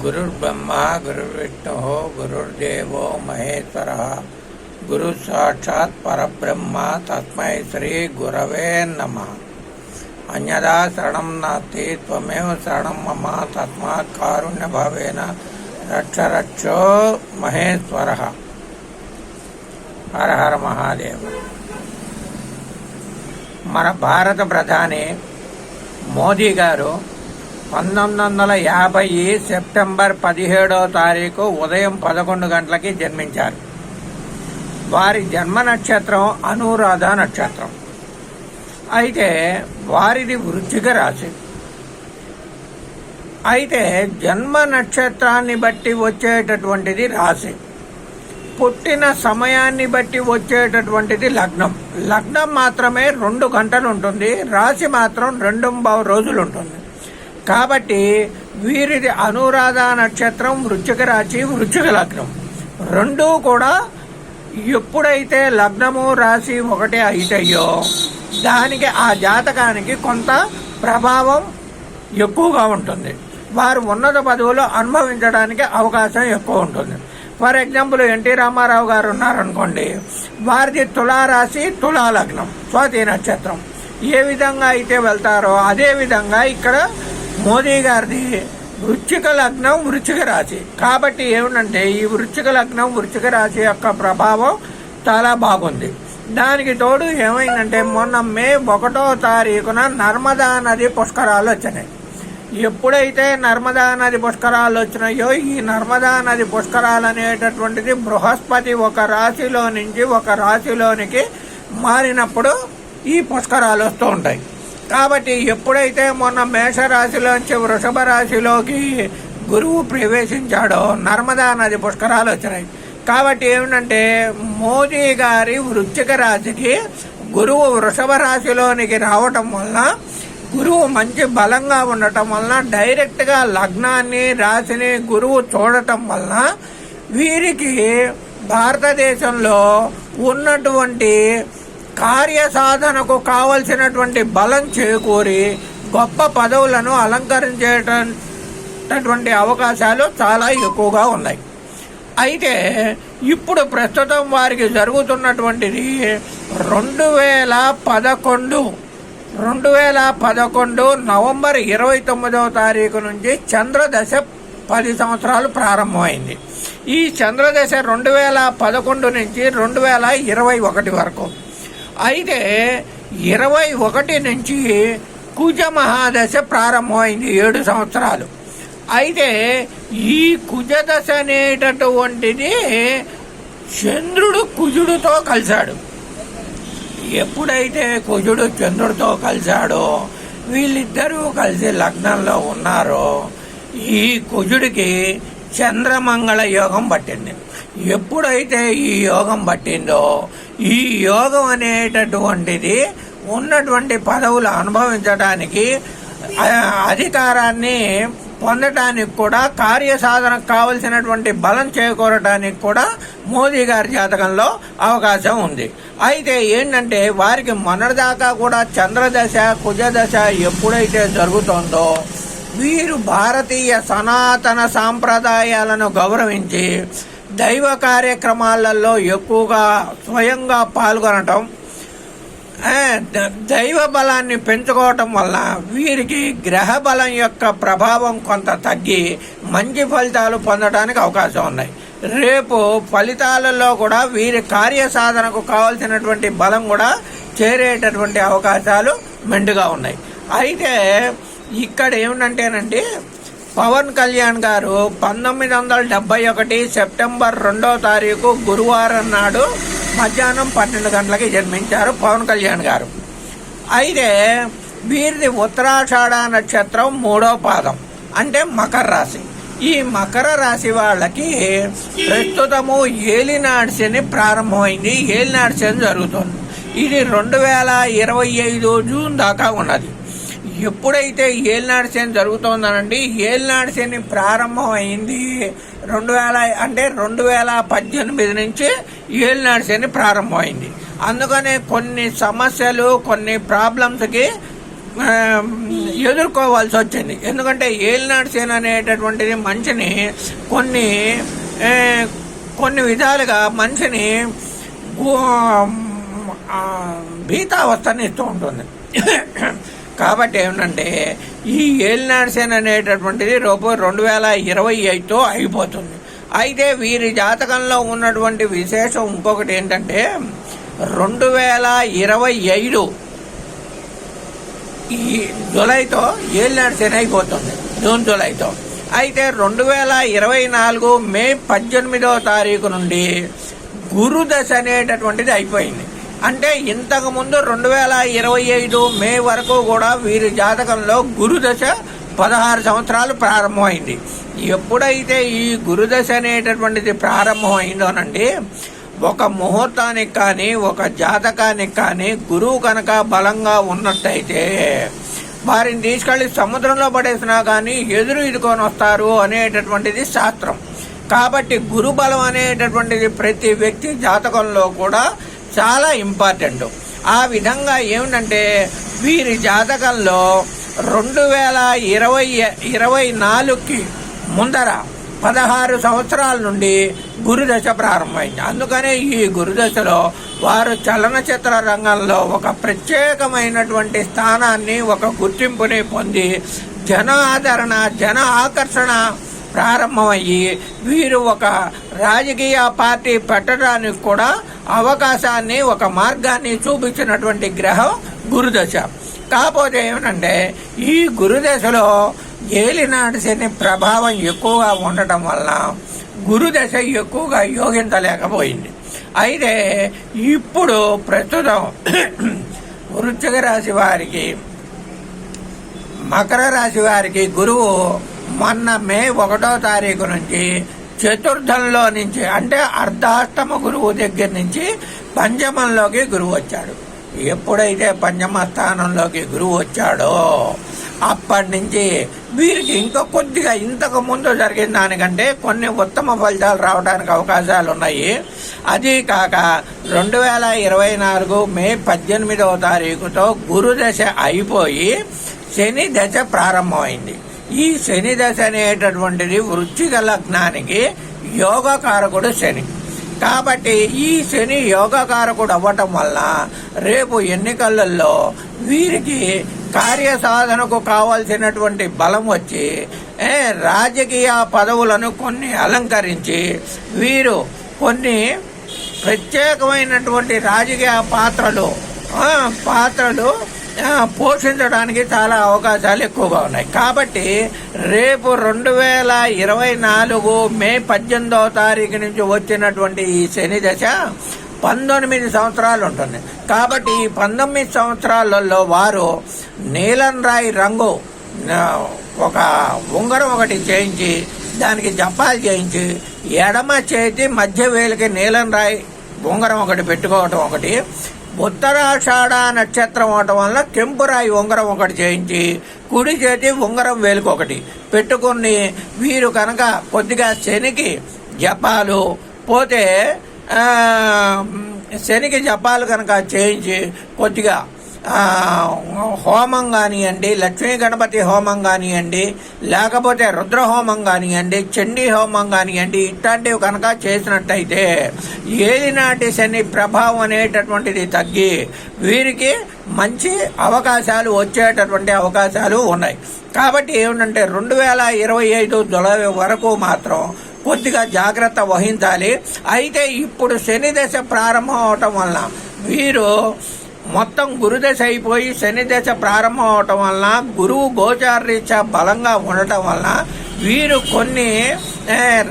గురుర్బ్రహ్మ గురుర్విష్ణు గురుర్దేవో మహేశ్వర గురు సాక్షాత్ పరబ్రహ్మ తస్మై శ్రీ గురవే నమ అన్యదా శరణం నాస్తి త్వమేవ శరణం మమ తస్మాత్ కారుణ్య భావేన రక్ష రక్షో మహేశ్వర హర హర మహాదేవ మన భారత ప్రధాని మోదీ గారు పంతొమ్మిది వందల యాభై సెప్టెంబర్ పదిహేడవ తారీఖు ఉదయం పదకొండు గంటలకి జన్మించారు. వారి జన్మ నక్షత్రం అనురాధ నక్షత్రం. అయితే వారిది వృశ్చిక రాశి. అయితే జన్మ నక్షత్రాన్ని బట్టి వచ్చేటటువంటిది రాశి. పుట్టిన సమయాన్ని బట్టి వచ్చేటటువంటిది లగ్నం. లగ్నం మాత్రమే రెండు గంటలు ఉంటుంది రాశి మాత్రం రెండు రోజులు ఉంటుంది కాబట్టి వీరిది అనురాధ నక్షత్రం వృచ్చిక రాశి వృచ్చిక లగ్నం. రెండూ కూడా ఎప్పుడైతే లగ్నము రాశి ఒకటే అయితయ్యో దానికి ఆ జాతకానికి కొంత ప్రభావం ఎక్కువగా ఉంటుంది. వారు ఉన్నత పదవులు అనుభవించడానికి అవకాశం ఎక్కువ ఉంటుంది. ఫర్ ఎగ్జాంపుల్ ఎన్టీ రామారావు గారు ఉన్నారనుకోండి వారిది తులారాశి తులా లగ్నం స్వాతి నక్షత్రం. ఏ విధంగా అయితే వెళ్తారో అదే విధంగా ఇక్కడ మోదీ గారిది వృచ్చిక లగ్నం వృచ్చిక రాశి. కాబట్టి ఏమిటంటే ఈ వృచ్చిక లగ్నం వృచ్చిక రాశి యొక్క ప్రభావం చాలా బాగుంది. దానికి తోడు ఏమైందంటే మొన్న మే ఒకటో తారీఖున నర్మదా నది పుష్కరాలు వచ్చినాయి. ఎప్పుడైతే నర్మదా నది పుష్కరాలు వచ్చినాయో ఈ నర్మదా నది పుష్కరాలు అనేటటువంటిది బృహస్పతి ఒక రాశిలో నుంచి ఒక రాశిలోనికి మారినప్పుడు ఈ పుష్కరాలు వస్తూ ఉంటాయి. కాబట్టి ఎప్పుడైతే మొన్న మేషరాశిలోంచి వృషభ రాశిలోకి గురువు ప్రవేశించాడో నర్మదా నది పుష్కరాలు వచ్చినాయి. కాబట్టి ఏమిటంటే మోదీ గారి వృశ్చిక రాశికి గురువు వృషభ రాశిలోనికి రావటం వలన గురువు మంచి బలంగా ఉండటం వలన డైరెక్ట్గా లగ్నాన్ని రాశిని గురువు చూడటం వలన వీరికి భారతదేశంలో ఉన్నటువంటి కార్యసాధనకు కావలసినటువంటి బలం చేకూరి గొప్ప పదవులను అలంకరించేటటువంటి అవకాశాలు చాలా ఎక్కువగా ఉన్నాయి. అయితే ఇప్పుడు ప్రస్తుతం వారికి జరుగుతున్నటువంటిది రెండు వేల పదకొండు రెండు వేల పదకొండు నవంబర్ ఇరవై తొమ్మిదవ తారీఖు నుంచి చంద్రదశ పది సంవత్సరాలు ప్రారంభమైంది. ఈ చంద్రదశ రెండు వేల పదకొండు నుంచి రెండు వేల ఇరవై ఒకటి వరకు. అయితే ఇరవై ఒకటి నుంచి కుజ మహాదశ ప్రారంభమైంది ఏడు సంవత్సరాలు. అయితే ఈ కుజదశ అనేటటువంటిది చంద్రుడు కుజుడితో కలిశాడు. ఎప్పుడైతే కుజుడు చంద్రుడితో కలిశాడో వీళ్ళిద్దరూ కలిసి లగ్నంలో ఉన్నారో ఈ కుజుడికి చంద్రమంగళ యోగం పట్టింది. ఎప్పుడైతే ఈ యోగం పట్టిందో ఈ యోగం అనేటటువంటిది ఉన్నటువంటి పదవులు అనుభవించడానికి అధికారాన్ని పొందటానికి కూడా కార్యసాధనకు కావలసినటువంటి బలం చేకూరటానికి కూడా మోదీ గారి జాతకంలో అవకాశం ఉంది. అయితే ఏంటంటే వారికి మొన్నటిదాకా కూడా చంద్రదశ కుజదశ ఎప్పుడైతే జరుగుతుందో వీరు భారతీయ సనాతన సాంప్రదాయాలను గౌరవించి దైవ కార్యక్రమాలలో ఎక్కువగా స్వయంగా పాల్గొనటం దైవ బలాన్ని పెంచుకోవటం వల్ల వీరికి గ్రహ బలం యొక్క ప్రభావం కొంత తగ్గి మంచి ఫలితాలు పొందడానికి అవకాశం ఉన్నాయి. రేపు ఫలితాలలో కూడా వీరి కార్యసాధనకు కావలసినటువంటి బలం కూడా చేరేటటువంటి అవకాశాలు మెండుగా ఉన్నాయి. అయితే ఇక్కడ ఏమిటంటేనండి పవన్ కళ్యాణ్ గారు పంతొమ్మిది వందల డెబ్బై ఒకటి సెప్టెంబర్ రెండో తారీఖు గురువారం నాడు మధ్యాహ్నం పన్నెండు గంటలకి జన్మించారు పవన్ కళ్యాణ్ గారు. అయితే వీరిది ఉత్తరాషాఢ నక్షత్రం మూడో పాదం అంటే మకర రాశి. ఈ మకర రాశి వాళ్ళకి ప్రస్తుతము ఏలినాడు శని ప్రారంభమైంది ఏలినాడు శని జరుగుతుంది. ఇది రెండు వేల ఇరవై ఐదు జూన్ దాకా ఉన్నది. ఎప్పుడైతే ఏలినాడు సేన్ జరుగుతోందనండి ఏలినాడు శని ప్రారంభం అయింది రెండు వేల అంటే రెండు వేల పద్దెనిమిది నుంచి ఏలినాడు శని ప్రారంభమైంది. అందుకనే కొన్ని సమస్యలు కొన్ని ప్రాబ్లమ్స్కి ఎదుర్కోవాల్సి వచ్చింది. ఎందుకంటే ఏలినాడు సేన అనేటటువంటిది మనిషిని కొన్ని కొన్ని విధాలుగా మనిషిని భీతావస్థని ఇస్తూ ఉంటుంది. కాబట్టి ఏమిటంటే ఈ ఏలినాడు సేన అనేటటువంటిది రేపు రెండు వేల ఇరవై ఐదుతో అయిపోతుంది. అయితే వీరి జాతకంలో ఉన్నటువంటి విశేషం ఇంకొకటి ఏంటంటే రెండు వేల ఇరవై ఐదు ఈ జులైతో ఏలినాడు శని అయిపోతుంది. జూన్ జులైతో. అయితే రెండు వేల ఇరవై నాలుగు మే పద్దెనిమిదవ తారీఖు నుండి గురుదశ అనేటటువంటిది అయిపోయింది. అంటే ఇంతకు ముందు రెండు వేల ఇరవై ఐదు మే వరకు కూడా వీరి జాతకంలో గురుదశ పదహారు సంవత్సరాలు ప్రారంభమైంది. ఎప్పుడైతే ఈ గురుదశ అనేటటువంటిది ప్రారంభమైందోనండి ఒక ముహూర్తానికి కానీ ఒక జాతకానికి కానీ గురువు కనుక బలంగా ఉన్నట్టయితే వారిని తీసుకెళ్ళి సముద్రంలో పడేసినా కానీ ఎదురు ఇదుకొని వస్తారు అనేటటువంటిది శాస్త్రం. కాబట్టి గురు బలం అనేటటువంటిది ప్రతి వ్యక్తి జాతకంలో కూడా చాలా ఇంపార్టెంట్. ఆ విధంగా ఏమిటంటే వీరి జాతకంలో రెండు వేల ఇరవై ఇరవై నాలుగుకి ముందర పదహారు సంవత్సరాల నుండి గురుదశ ప్రారంభమైంది. అందుకనే ఈ గురుదశలో వారు చలనచిత్ర రంగంలో ఒక ప్రత్యేకమైనటువంటి స్థానాన్ని ఒక గుర్తింపుని పొంది జన ఆదరణ జన ఆకర్షణ ప్రారంభమయ్యి వీరు ఒక రాజకీయ పార్టీ పెట్టడానికి కూడా అవకాశాన్ని ఒక మార్గాన్ని చూపించినటువంటి గ్రహం గురుదశ. కాకపోతే ఏమిటంటే ఈ గురుదశలో ఏలినాటి శని ప్రభావం ఎక్కువగా ఉండటం వలన గురుదశ ఎక్కువగా యోగించలేకపోయింది. అయితే ఇప్పుడు ప్రస్తుతం వృశ్చిక రాశి వారికి మకర రాశి వారికి గురువు మొన్న మే ఒకటో తారీఖు నుంచి చతుర్థంలో నుంచి అంటే అర్ధాష్టమ గురువు దగ్గర నుంచి పంచమంలోకి గురువు వచ్చాడు. ఎప్పుడైతే పంచమ స్థానంలోకి గురువు వచ్చాడో అప్పటి నుంచి వీరికి ఇంకా కొద్దిగా ఇంతకు ముందు జరిగిన దానికంటే కొన్ని ఉత్తమ ఫలితాలు రావడానికి అవకాశాలు ఉన్నాయి. అది కాక రెండు వేల ఇరవై నాలుగు మే పద్దెనిమిదవ తారీఖుతో గురుదశ అయిపోయి శని దశ ప్రారంభమైంది. ఈ శని దశ అనేటటువంటిది వృశ్చిక లగ్నానికి యోగకారకుడు శని. కాబట్టి ఈ శని యోగకారకుడు అవ్వటం వల్ల రేపు ఎన్నికలలో వీరికి కార్యసాధనకు కావలసినటువంటి బలం వచ్చి రాజకీయ పదవులను కొన్ని అలంకరించి వీరు కొన్ని ప్రత్యేకమైనటువంటి రాజకీయ పాత్రలు పాత్రలు పోషించడానికి చాలా అవకాశాలు ఎక్కువగా ఉన్నాయి. కాబట్టి రేపు రెండు వేల ఇరవై నాలుగు మే పద్దెనిమిదవ తారీఖు నుంచి వచ్చినటువంటి ఈ శని దశ పంతొమ్మిది సంవత్సరాలు ఉంటుంది. కాబట్టి ఈ పంతొమ్మిది సంవత్సరాలలో వారు నీలం రాయి రంగు ఒక ఉంగరం ఒకటి చేయించి దానికి జపాలు చేయించి ఎడమ చేతి మధ్య వేలికి నీలం రాయి ఉంగరం ఒకటి పెట్టుకోవటం ఒకటి ఉత్తరాషాఢ నక్షత్రం అవటం వల్ల కెంపురాయి ఉంగరం ఒకటి చేయించి కుడి చేతి ఉంగరం వేలుకు ఒకటి. పెట్టుకుని వీరు కనుక కొద్దిగా శనికి జపాలు పోతే శనికి జపాలు కనుక చేయించి కొద్దిగా హోమం కానివ్వండి లక్ష్మీ గణపతి హోమం కానివ్వండి లేకపోతే రుద్ర హోమం కానివ్వండి చండీ హోమం కానివ్వండి ఇట్లాంటివి కనుక చేసినట్టయితే ఏది నాటి శని ప్రభావం అనేటటువంటిది తగ్గి వీరికి మంచి అవకాశాలు వచ్చేటటువంటి అవకాశాలు ఉన్నాయి. కాబట్టి ఏమిటంటే రెండు వేల ఇరవై ఐదు జులై వరకు మాత్రం కొద్దిగా జాగ్రత్త వహించాలి. అయితే ఇప్పుడు శని దశ ప్రారంభం అవటం వలన వీరు మొత్తం గురుదశ అయిపోయి శని దశ ప్రారంభం అవటం వలన గురువు గోచారరీత్యా బలంగా ఉండటం వలన వీరు కొన్ని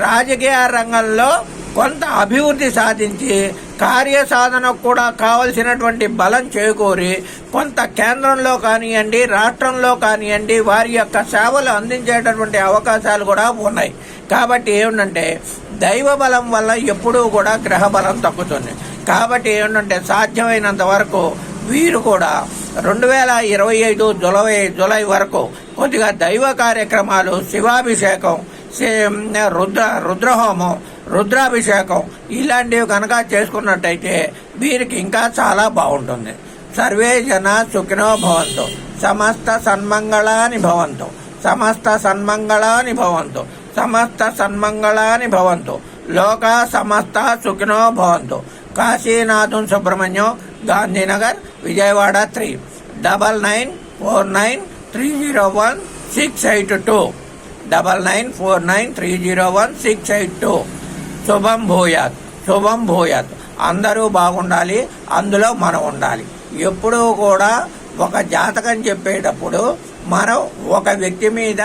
రాజకీయ రంగంలో కొంత అభివృద్ధి సాధించి కార్యసాధనకు కూడా కావలసినటువంటి బలం చేకూరి కొంత కేంద్రంలో కానివ్వండి రాష్ట్రంలో కానివ్వండి వారి యొక్క సేవలు అందించేటటువంటి అవకాశాలు కూడా ఉన్నాయి. కాబట్టి ఏమిటంటే దైవ బలం వల్ల ఎప్పుడూ కూడా గ్రహ బలం తగ్గుతుంది. కాబట్టి ఏమిటంటే సాధ్యమైనంత వరకు వీరు కూడా రెండు వేల ఇరవై ఐదు జులై జులై వరకు కొద్దిగా దైవ కార్యక్రమాలు శివాభిషేకం శి- రుద్ర రుద్రహోమం రుద్రాభిషేకం ఇలాంటివి కనుక చేసుకున్నట్టయితే వీరికి ఇంకా చాలా బాగుంటుంది. సర్వే జన సుఖినో భవంతు. సమస్త సన్మంగళాని భవంతు. సమస్త సన్మంగళాని భవంతు. సమస్త సన్మంగళాని భవంతు. లోక సమస్త సుఖినో భవంతు. Kasinatham Subrahmanyam Gandhinagar Vijayawada three. Double nine four nine three zero one six eight two. Double nine four nine three zero one six eight two. శుభం భూయాత్ శుభం భూయాత్. అందరూ బాగుండాలి అందులో మనం ఉండాలి. ఎప్పుడూ కూడా ఒక జాతకం చెప్పేటప్పుడు మనం ఒక వ్యక్తి మీద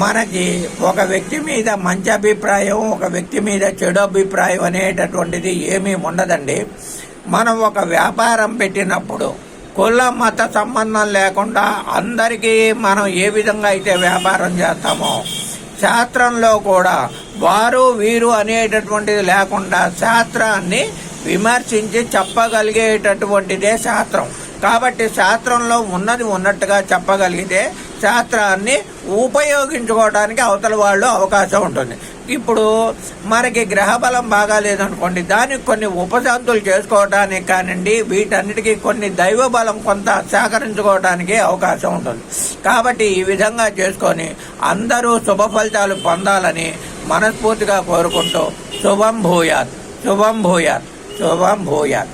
మనకి ఒక వ్యక్తి మీద మంచి అభిప్రాయం ఒక వ్యక్తి మీద చెడు అభిప్రాయం అనేటటువంటిది ఏమీ ఉండదండి. మనం ఒక వ్యాపారం పెట్టినప్పుడు కుల మత సంబంధం లేకుండా అందరికీ మనం ఏ విధంగా అయితే వ్యాపారం చేస్తామో శాస్త్రంలో కూడా వారు వీరు అనేటటువంటిది లేకుండా శాస్త్రాన్ని విమర్శించి చెప్పగలిగేటటువంటిదే శాస్త్రం. కాబట్టి శాస్త్రంలో ఉన్నది ఉన్నట్టుగా చెప్పగలిగితే శాస్త్రాన్ని ఉపయోగించుకోవడానికి అవతల వాళ్ళు అవకాశం ఉంటుంది. ఇప్పుడు మనకి గ్రహ బలం బాగాలేదనుకోండి దానికి కొన్ని ఉపశాంతులు చేసుకోవడానికి కానివ్వండి వీటన్నిటికీ కొన్ని దైవ బలం కొంత సేకరించుకోవడానికి అవకాశం ఉంటుంది. కాబట్టి ఈ విధంగా చేసుకొని అందరూ శుభ ఫలితాలు పొందాలని మనస్ఫూర్తిగా కోరుకుంటూ శుభం భూయాత్ శుభం భూయాత్ శుభం భూయాత్.